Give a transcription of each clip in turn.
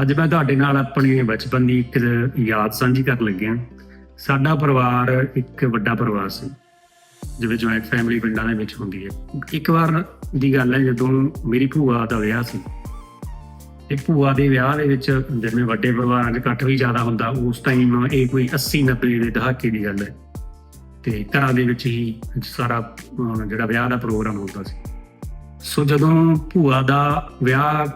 ਅੱਜ ਮੈਂ ਤੁਹਾਡੇ ਨਾਲ ਆਪਣੀ ਬਚਪਨ ਦੀ ਇੱਕ ਯਾਦ ਸਾਂਝੀ ਕਰਨ ਲੱਗਿਆ ਸਾਡਾ ਪਰਿਵਾਰ ਇੱਕ ਵੱਡਾ ਪਰਿਵਾਰ ਸੀ, ਜਿਵੇਂ ਜੁਆਇੰਟ ਫੈਮਿਲੀ ਪਿੰਡਾਂ ਦੇ ਵਿੱਚ ਹੁੰਦੀ ਹੈ। ਇੱਕ ਵਾਰ ਦੀ ਗੱਲ ਹੈ, ਜਦੋਂ ਮੇਰੀ ਭੂਆ ਦਾ ਵਿਆਹ ਸੀ, ਤੇ ਭੂਆ ਦੇ ਵਿਆਹ ਦੇ ਵਿੱਚ ਜਿਵੇਂ ਵੱਡੇ ਪਰਿਵਾਰਾਂ 'ਚ ਇਕੱਠ ਵੀ ਜ਼ਿਆਦਾ ਹੁੰਦਾ, ਉਸ ਟਾਈਮ ਇਹ ਕੋਈ 80 90 ਦੇ ਦਹਾਕੇ ਦੀ ਗੱਲ ਹੈ। ਤੇ ਘਰਾਂ ਦੇ ਵਿੱਚ ਹੀ ਸਾਰਾ ਜਿਹੜਾ ਵਿਆਹ ਦਾ ਪ੍ਰੋਗਰਾਮ ਹੁੰਦਾ ਸੀ। ਸੋ ਜਦੋਂ ਭੂਆ ਦਾ ਵਿਆਹ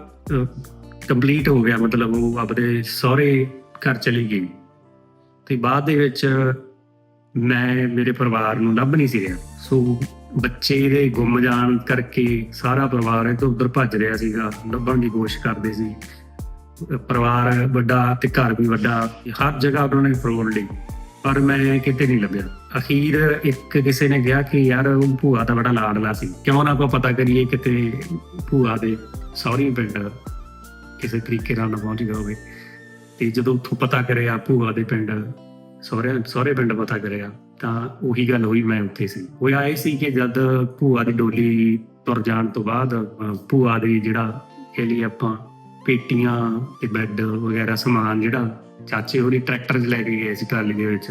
ਕੰਪਲੀਟ ਹੋ ਗਿਆ, ਮਤਲਬ ਉਹ ਆਪਦੇ ਸਹੁਰੇ ਘਰ ਚਲੀ ਗਈ। ਤੇ ਬਾਅਦ ਦੇ ਵਿੱਚ ਮੈਂ, ਮੇਰੇ ਪਰਿਵਾਰ ਨੂੰ ਲੱਭ ਨਹੀਂ ਸੀ ਰਿਹਾ। ਸੋ ਬੱਚੇ ਦੇ ਗੁੰਮ ਜਾਣ ਕਰਕੇ ਸਾਰਾ ਪਰਿਵਾਰ ਇੱਧਰ ਉੱਧਰ ਭੱਜ ਰਿਹਾ ਸੀਗਾ। ਲੱਭਣ ਦੀ ਕੋਸ਼ਿਸ਼ ਕਰਦੇ ਸੀ। ਪਰਿਵਾਰ ਵੱਡਾ ਤੇ ਘਰ ਵੀ ਵੱਡਾ, ਹਰ ਜਗ੍ਹਾ ਉਹਨਾਂ ਨੇ ਫਰੋਲ ਲਈ। ਪਰ ਮੈਂ ਕਿਤੇ ਨਹੀਂ ਲੱਭਿਆ। ਅਖੀਰ ਇੱਕ ਕਿਸੇ ਨੇ ਕਿਹਾ ਕਿ ਯਾਰ, ਉਹ ਭੂਆ ਦਾ ਬੜਾ ਲਾਡਲਾ ਸੀ। ਕਿਉਂ ਨਾ ਆਪਾਂ ਪਤਾ ਕਰੀਏ ਕਿਤੇ ਭੂਆ ਦੇ ਸੌਰੀ ਪਿੰਡ ਕਿਸੇ ਤਰੀਕੇ ਨਾਲ ਨਾ ਪਹੁੰਚ ਗਿਆ ਹੋਵੇ। ਤੇ ਜਦੋਂ ਉੱਥੋਂ ਪਤਾ ਕਰਿਆ, ਭੂਆ ਦੇ ਪਿੰਡ ਸਹੁਰੇ ਸਹੁਰੇ ਪਿੰਡ ਪਤਾ ਕਰਿਆ, ਤਾਂ ਉਹੀ ਗੱਲ ਹੋਈ ਮੈਂ ਉੱਥੇ ਸੀ। ਉਹ ਆਏ ਸੀ ਕਿ ਜਦ ਭੂਆ ਦੀ ਡੋਲੀ ਤੁਰ ਜਾਣ ਤੋਂ ਬਾਅਦ ਭੂਆ ਦੇ ਜਿਹੜਾ ਕਹਿ ਲਈ ਆਪਾਂ ਪੇਟੀਆਂ ਤੇ ਬੈੱਡ ਵਗੈਰਾ ਸਮਾਨ ਜਿਹੜਾ ਚਾਚੇ ਹੋਰੀ ਟਰੈਕਟਰ 'ਚ ਲੈ ਕੇ ਗਏ ਸੀ ਟਰਾਲੀ ਦੇ ਵਿੱਚ,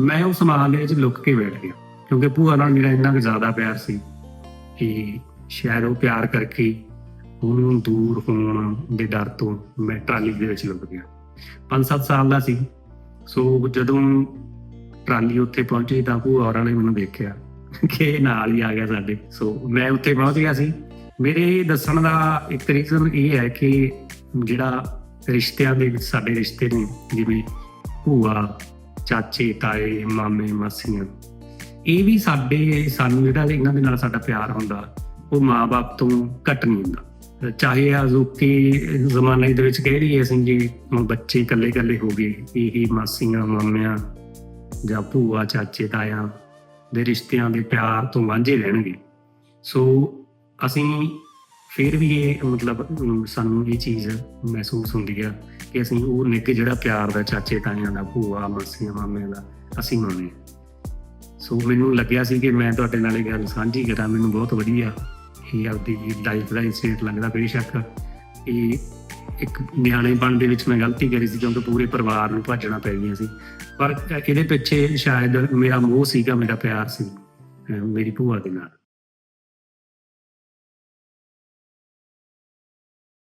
ਮੈਂ ਉਹ ਸਮਾਨ ਦੇ ਵਿੱਚ ਲੁੱਕ ਕੇ ਬੈਠ ਗਿਆ। ਕਿਉਂਕਿ ਭੂਆ ਨਾਲ ਮੇਰਾ ਇੰਨਾ ਕੁ ਜ਼ਿਆਦਾ ਪਿਆਰ ਸੀ ਕਿ ਸ਼ਾਇਦ ਉਹ ਪਿਆਰ ਕਰਕੇ ਉਹਨੂੰ ਦੂਰ ਹੋਣ ਦੇ ਡਰ ਤੋਂ ਮੈਂ ਟਰਾਲੀ ਦੇ ਵਿੱਚ ਲੁਕ ਗਿਆ। 5-7 ਸਾਲ ਦਾ ਸੀ। ਸੋ ਜਦੋਂ ਟਰਾਲੀ ਉੱਥੇ ਪਹੁੰਚੀ ਤਾਂ ਭੂਆ ਔਰਾਂ ਨੇ ਮੈਨੂੰ ਦੇਖਿਆ ਕਿ ਨਾਲ ਹੀ ਆ ਗਿਆ ਸਾਡੇ। ਸੋ ਮੈਂ ਉੱਥੇ ਪਹੁੰਚ ਗਿਆ ਸੀ। ਮੇਰੇ ਦੱਸਣ ਦਾ ਇੱਕ ਰੀਜ਼ਨ ਇਹ ਹੈ ਕਿ ਜਿਹੜਾ ਰਿਸ਼ਤਿਆਂ ਦੇ ਵਿੱਚ ਸਾਡੇ ਰਿਸ਼ਤੇ ਨੇ, ਜਿਵੇਂ ਭੂਆ, ਚਾਚੇ, ਤਾਏ, ਮਾਮੇ, ਮਾਸੀਆਂ, ਇਹ ਵੀ ਸਾਡੇ, ਸਾਨੂੰ ਜਿਹੜਾ ਇਹਨਾਂ ਦੇ ਨਾਲ ਸਾਡਾ ਪਿਆਰ ਹੁੰਦਾ, ਉਹ ਮਾਪੇ ਤੋਂ ਘੱਟ ਨਹੀਂ ਹੁੰਦਾ। ਚਾਹੇ ਅਜ਼ੂਕੀ ਜ਼ਮਾਨੇ ਦੇ ਵਿੱਚ ਕਹਿ ਰਹੀ ਅਸੀਂ ਜੀ, ਹੁਣ ਬੱਚੇ ਇਕੱਲੇ ਇਕੱਲੇ ਹੋ ਗਏ, ਇਹ ਮਾਸੀਆਂ, ਮਾਮਿਆਂ ਜਾਂ ਭੂਆ, ਚਾਚੇ, ਤਾਇਆ ਦੇ ਰਿਸ਼ਤਿਆਂ ਦੇ ਪਿਆਰ ਤੋਂ ਵਾਂਝੇ ਰਹਿਣਗੇ। ਸੋ ਅਸੀਂ ਫਿਰ ਵੀ ਇਹ ਮਤਲਬ ਸਾਨੂੰ ਇਹ ਚੀਜ਼ ਮਹਿਸੂਸ ਹੁੰਦੀ ਆ ਕਿ ਅਸੀਂ ਉਹ ਨਿੱਕ ਜਿਹੜਾ ਪਿਆਰ ਦਾ ਚਾਚੇ, ਤਾਇਆਂ ਦਾ, ਭੂਆ, ਮਾਸੀਆਂ, ਮਾਮਿਆਂ ਦਾ ਅਸੀਂ ਮੰਨੇ ਸੋ ਮੈਨੂੰ ਲੱਗਿਆ ਸੀ ਕਿ ਮੈਂ ਤੁਹਾਡੇ ਨਾਲ ਇਹ ਗੱਲ ਸਾਂਝੀ ਕਰਾਂ, ਮੈਨੂੰ ਬਹੁਤ ਵਧੀਆ ਇਹ ਆਪਦੀ ਲਾਈਫ ਦਾ ਇਨਸੀਡੈਂਟ ਲੱਗਦਾ ਬੇਸ਼ੱਕ ਇਹ ਇੱਕ ਨਿਆਣੇ ਨਿਆਣੇਪਣ ਦੇ ਵਿੱਚ ਮੈਂ ਗਲਤੀ ਕਰੀ ਸੀ ਕਿਉਂਕਿ ਪੂਰੇ ਪਰਿਵਾਰ ਨੂੰ ਭੱਜਣਾ ਪੈ ਗਿਆ ਸੀ। ਪਰ ਇਹਦੇ ਪਿੱਛੇ ਸ਼ਾਇਦ ਮੇਰਾ ਮੋਹ ਸੀਗਾ, ਮੇਰਾ ਪਿਆਰ ਸੀ ਮੇਰੀ ਭੂਆ ਦੇ ਨਾਲ।